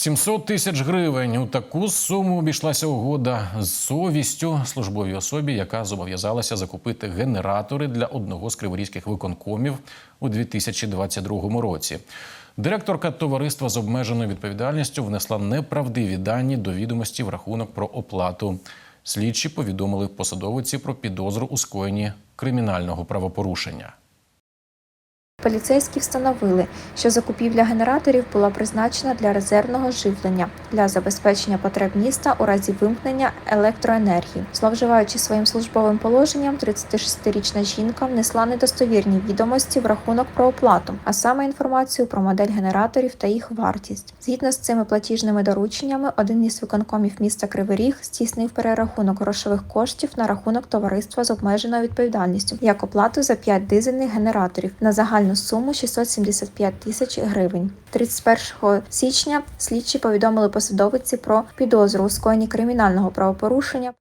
700 тисяч гривень. У таку суму обійшлася угода з совістю службовій особі, яка зобов'язалася закупити генератори для одного з криворізьких виконкомів у 2022 році. Директорка товариства з обмеженою відповідальністю внесла неправдиві дані до відомості в рахунок про оплату. Слідчі повідомили посадовиці про підозру у скоєнні кримінального правопорушення. Поліцейські встановили, що закупівля генераторів була призначена для резервного живлення для забезпечення потреб міста у разі вимкнення електроенергії. Зловживаючи своїм службовим положенням, 36-річна жінка внесла недостовірні відомості в рахунок про оплату, а саме інформацію про модель генераторів та їх вартість. Згідно з цими платіжними дорученнями, один із виконкомів міста Кривий Ріг здійснив перерахунок грошових коштів на рахунок товариства з обмеженою відповідальністю як оплату за 5 дизельних генераторів на загальну суму 675 тисяч гривень. 31 січня слідчі повідомили посадовиці про підозру у скоєнні кримінального правопорушення.